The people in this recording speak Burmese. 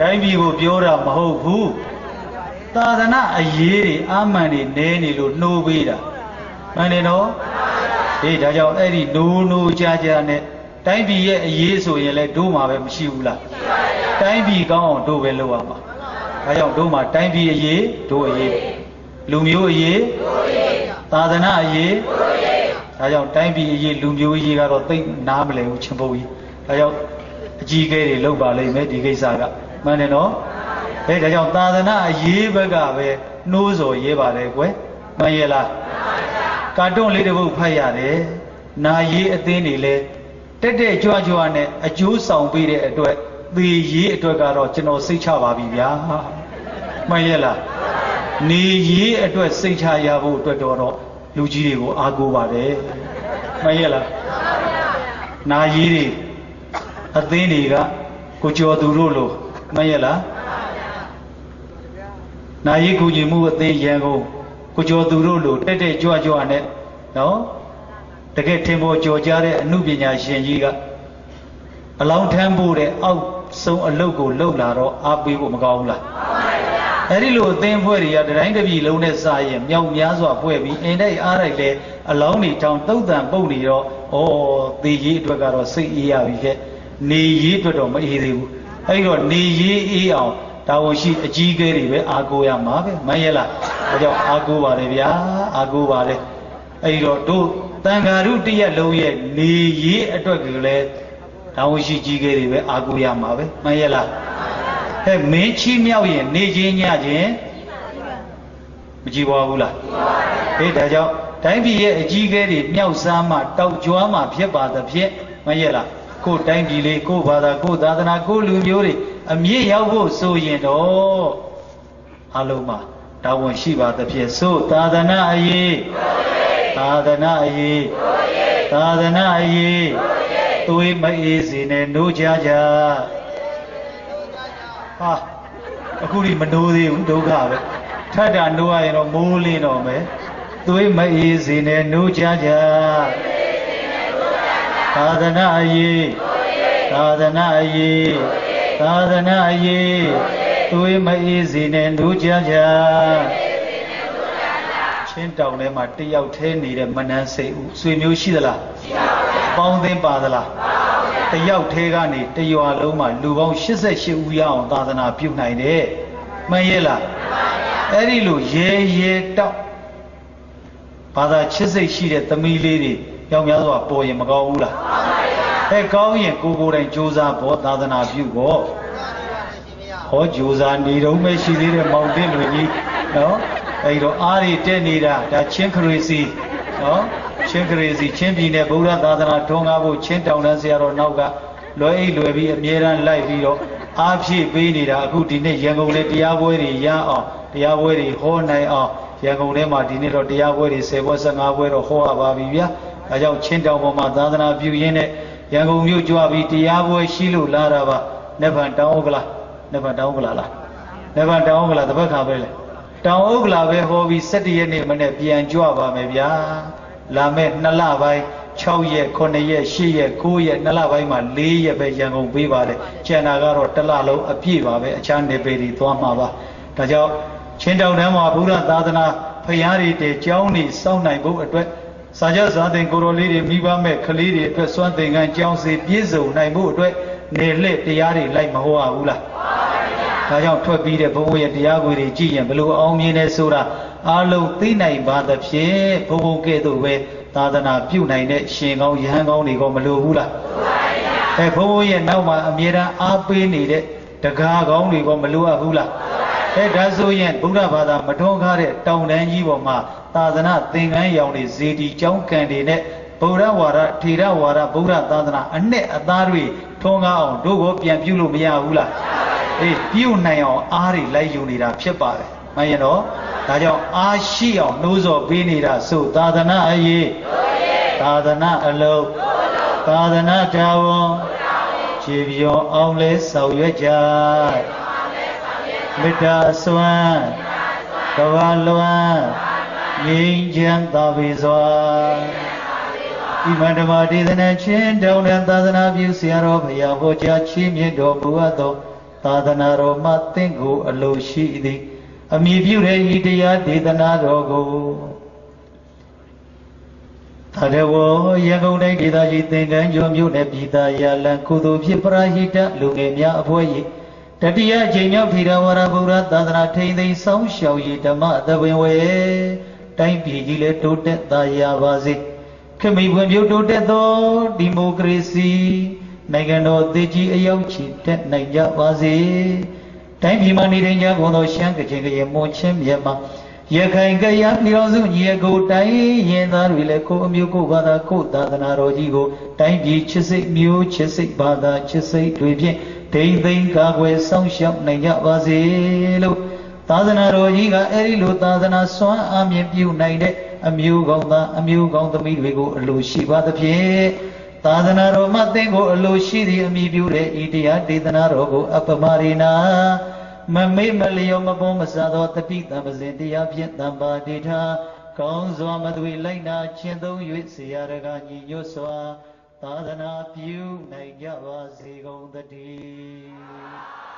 တိုင်းပြည်ကိုပြောတာမဟုတ်ဘူးသာသနာအရေးတွေအာမှန်တွေနဲနေလို့နှိုးပေးတာမှန်တယ်နော်ဟေးဒါကြောင့်အဲ့ဒီနိုးနိုးကြကြနဲ့တိုင်းပြည်ရဲ့အရေးဆိုရင်လည်းတို့မှာပဲမရှိဘူးလားတိုင်းပြည်ကောင်းအောင်တို့ပဲလုပ်ရမှာဒါကြောင့်တို့မှာတိုင်းပြည်အရေးတို့အရေးလူမျိုးအရေးသာသနာအရေးဒါကြောင့်တိုင်းပြည်အရေးလူမျိုးအရေးကတော့သိနားမလည်ဘူးချင်းပုတ်ကြီးဒါကြောင့်အကြီးအကဲတွေလုပ်ပါလိမ့်မယ်ဒီကိစ္စက မှန်တယ်နော်အဲဒါကြောင့်သာသနာအရေးဘက်ကပဲနှိုးစော်ရေးပါတယ်ကွယ်မှန်ရဲ့လားကာတွန်းလေးတစ်ပုဒ်ဖတ်ရတယ်နာရေးအသင်းတွေလဲတက်တက်ကြွကြွနဲ့အကျိုးဆောင်ပေးတဲ့အတွက်သေရေးအတွက်ကတော့ကျွန်တော်စိတ်ချပါပြီဗျာမှန်ရဲ့လားနေရေးအတွက်စိတ်ချရဖို့အတွက်တော့လူကြီးတွေကိုအားကိုးပါတယ်မှန်ရဲ့လားနာရေးတွေအသင်းတွေကကိုကျော်သူတို့လို မှန်ရဲ့လားနာရေးကူညီမှုအသင်းရန်ကုန်ကိုကျော်သူတို့လိုတက်တက်ကြွကြွနဲ့နော်တကယ်ထင်ပေါ်ကြော်ကြားတဲ့အမှုပညာရှင်ကြီးကအလောင်းထမ်းဖို့တဲ့အောက်ဆုံးအလုပ်ကိုလုပ်လာတော့အားပေးဖို့မကောင်းဘူးလားအဲ့ဒီလိုအသင်းဖွဲ့တွေကတတိုင်းတစ်ပြည်လုံးနဲ့စာရင်မြောက်များစွာဖွဲ့ပြီးအင်းတိုက်အားတိုက်လဲအလောင်းတွေထောင်တုတ်တန်ပုတ်နေတော့ဩသေကြီးအတွက်ကတော့စိတ်အေးရပြီခဲ့နေရေးအတွက်တော့မအေးသေးဘူး အဲ့တော့နေရေးအေးအောင်တာဝန်ရှိအကြီးကဲတွေပဲအားကိုးရမှာပဲမရဲ့လားဒါကြောင့်အားကိုးပါတယ်ဗျာအားကိုးပါတယ်အဲ့တော့တို့တန်ဃာရုတရက်လုံးရဲ့နေရေးအတွက်ကလေးတာဝန်ရှိကြီးကဲတွေပဲအားကိုးရမှာပဲမရဲ့လားဟဲ့မင်းချီးမြောက်ရင်နေချင်းညချင်းမကြည့်ပါဘူးလားဟေးဒါကြောင့်တိုင်းပြည်ရဲ့အကြီးကဲတွေမြောက်စားမှတောက်ကြွားမှဖြစ်ပါသဖြင့်မရဲ့လား ကိုယ်တိုင်းပြည်လေးကိုယ်ဘာသာကိုယ်သာသနာကိုယ်လူမျိုးတွေအမြင့်ရောက်ဖို့ဆိုရင်တော့အလုံးမှာတာဝန်ရှိပါသဖြင့်သို့သာသနာအရေးသာသနာအရေးသာသနာအရေးသွေးမအေးစေနဲ့နိုးကြကြဟာအခုဒီမနိုးသေးဘူးဒုက္ခပဲထပ်တာနိုးရရင်တော့မိုးလင်းတော့မယ်သွေးမအေးစေနဲ့နိုးကြကြ သာသနာအရေးသာသနာအရေးသာသနာအရေးသွေးမအေးစေနဲ့နိုးကြကြချင်းတောင်ထဲမှာတယောက်သေးနေတဲ့မနန်းစိတ်ဦးဆွေမျိုးရှိသလားရှိပါဘူးပေါင်းသင်းပါသလားပါတယောက်သေးကနေတရွာလုံးမှာလူပေါင်း88ဦးရအောင်သာသနာပြုနိုင်တယ်မှန်ရဲ့လားမှန်ပါဗျာအဲ့ဒီလိုရဲရဲတောက်ဘာသာချစ်စိတ်ရှိတဲ့သမီးလေးတွေ ကြောင်များစွာပေါ်ရင်မကောင်းဘူးလားမှန်ပါဗျာအဲကောင်းရင်ကိုကိုယ်တိုင်ကြိုးစားဖို့သာသနာပြုဖို့ဟောကြိုးစားနေတော့မရှိသေးတဲ့မောင်တင်းလူကြီးနော်အဲ့တော့အားတွေတက်နေတာဒါချင်းခရီစီနော်ချင်းခရီစီချင်းပြည်နယ်ဗုဒ္ဓသာသနာထွန်းကားဖို့ချင်းတောင်တန်းဆရာတော်နောက်ကလွယ်အိတ်လွယ်ပြီးအမြဲတမ်းလိုက်ပြီးတော့အားဖြည့်ပေးနေတာအခုဒီနေ့ရန်ကုန်လေတရားပွဲတွေရအောင်တရားပွဲတွေဟောနိုင်အောင်ရန်ကုန်ထဲမှာဒီနေ့တော့တရားပွဲတွေ10ပွဲ15ပွဲတော့ဟောရပါပြီဗျာ ဒါကြောင့်ချင်းတောင်ပေါ်မှာသာသနာပြုရင်းနဲ့ရန်ကုန်မြို့ကြွပြီးတရားပွဲရှိလို့လာတာပါနဗ္ဗန်တောင်းဥက္ကလာနဗ္ဗန်တောင်းဥက္ကလာလားနဗ္ဗန်တောင်းဥက္ကလာတပတ်ခါပဲလေတောင်ဥက္ကလာပဲဟောပြီး17ရက်နေ့မနေ့ပြန်ကြွပါမယ်ဗျာလာမဲ့2လပိုင်း6ရက်9ရက်10ရက်9ရက်2လပိုင်းမှာ4ရက်ပဲရန်ကုန်ပေးပါတယ်ကျန်တာကတော့တစ်လလုံးအပြည့်ပါပဲအခြားနေပေတွေသွားမှာပါဒါကြောင့်ချင်းတောင်တန်းမှာဘုရားသာသနာဖရာတွေတည်ကျောင်းနေစောင့်နိုင်ဖို့အတွက် စာကြဇာသင်ကိုရိုလေးတွေမိဘမဲ့ကလေးတွေအတွက်စွမ်းသင်္ကန်းကျောင်းစီပြည့်စုံနိုင်ဖို့အတွက်နေလက်တရားတွေလိုက်မဟောရဘူးလားဒါကြောင့်ထွက်ပြီးတဲ့ဘုန်းကြီးရဲ့တရားကိုယ်တွေကြည့်ရင်ဘလို့အောင်မြင်နေဆိုတာအလုံးသိနိုင်ပါသဖြင့်ဘုံဘုံကဲ့သို့ပဲသာသနာပြုနိုင်တဲ့ရှင်ကောင်းယဟန်ကောင်းတွေကမလိုဘူးလားအဲဘုံဘုံရဲ့နောက်မှာအမြဲတမ်းအားပေးနေတဲ့တကားကောင်းတွေကမလိုအပ်ဘူးလား အဲဒါဆိုရင်ဗုဒ္ဓဘာသာမထွန်းကားတဲ့တောင်တန်းကြီးပေါ်မှာသာသနာသင်္ကန်းရောင်တွေဇေတီကျောင်းကံတွေနဲ့ဗုဒ္ဓဝါဒထေရဝါဒဗုဒ္ဓသာသနာအနဲ့အသားတွေထွန်းကားအောင်တို့ကိုပြန်ပြုလို့မရဘူးလားအေးပြုနိုင်အောင်အားတွေလိုက်ယူနေတာဖြစ်ပါတယ်မှန်ရင်တော့ဒါကြောင့်အားရှိအောင်နှိုးဆော်ပေးနေတာဆိုသာသနာအရေးသာသနာအလုံးသာသနာတာဝန်ခြေပြောင်းအောင်လဲဆောင်ရွက်ကြ မေတ္တာစွမ်းကဘာလွမ်းငြိမ်းချမ်းသာပေစွာဒီမန္တမဒေသနာချင်းတောင်းတဲ့သာသနာပြုဆရာတော်ဘုရားဟောကြားချီးမြှင့်တော်မူအပ်သောသာသနာတော်မှသင်ကိုအလိုရှိသည်အမိပြုတဲ့ဤတရားဒေသနာတော်ကိုသာရဝရန်ကုန်တိုင်းဒေသကြီးသင်္ကန်းကျော်မြို့နယ်ပြည်သားရလံကုသိုလ်ဖြစ်ပရာဟိတလူငယ်များအဖွဲ့၏ တတိယအကြိမ်မြောက်ထေရဝါဒဗုဒ္ဓသာသနာထိန်သိမ်းဆောင်းရှောက်ရေးဓမ္မသဘင်ဝေတိုင်းပြည်ကြီးလည်းတိုးတက်သာရပါစေခမိပွင့်ပြုတိုးတက်သောဒီမိုကရေစီနိုင်ငံတော်တည်ကြည်အရောက်ချီတက်နိုင်ကြပါစေတိုင်းပြည်မှာနေထိုင်ကြကုန်သောရှမ်းကချင်ကရင်မွန်ချင်းမြန်မာရခိုင်ကရပြည်တော်စုညီအကိုတိုင်းရင်သားတွေလည်းကိုအမျိုးကိုဘာသာကိုသာသနာတော်ကြီးကိုတိုင်းပြည်ချစ်စိတ်မျိုးချစ်စိတ်ဘာသာချစ်စိတ်တွေဖြင့် ဒိမ့်သိမ့်ကာကွယ်စောင့်ရှောက်နိုင်ကြပါစေလို့သာသနာတော်ကြီးကအဲ့ဒီလိုသာသနာစွမ်းအားမြင့်ပြုနိုင်တဲ့အမျိုးကောင်းသားအမျိုးကောင်းသမီးတွေကိုအလိုရှိပါသဖြင့်သာသနာတော်မှသင်ကိုအလိုရှိသည့်အမိပြုတဲ့ဤတရားဒေသနာတော်ကိုအပမရိနာမမေ့မလျော်မပေါ်မဆသောတတိတံပဇင်တရားဖြင့်တံပါတိထာကောင်းစွာမသွေလိုက်နာခြင်းသုံး၍ဆရာရကညီညွတ်စွာ သာသနာပြုနိုင်ကြပါစေကုန်သတည်း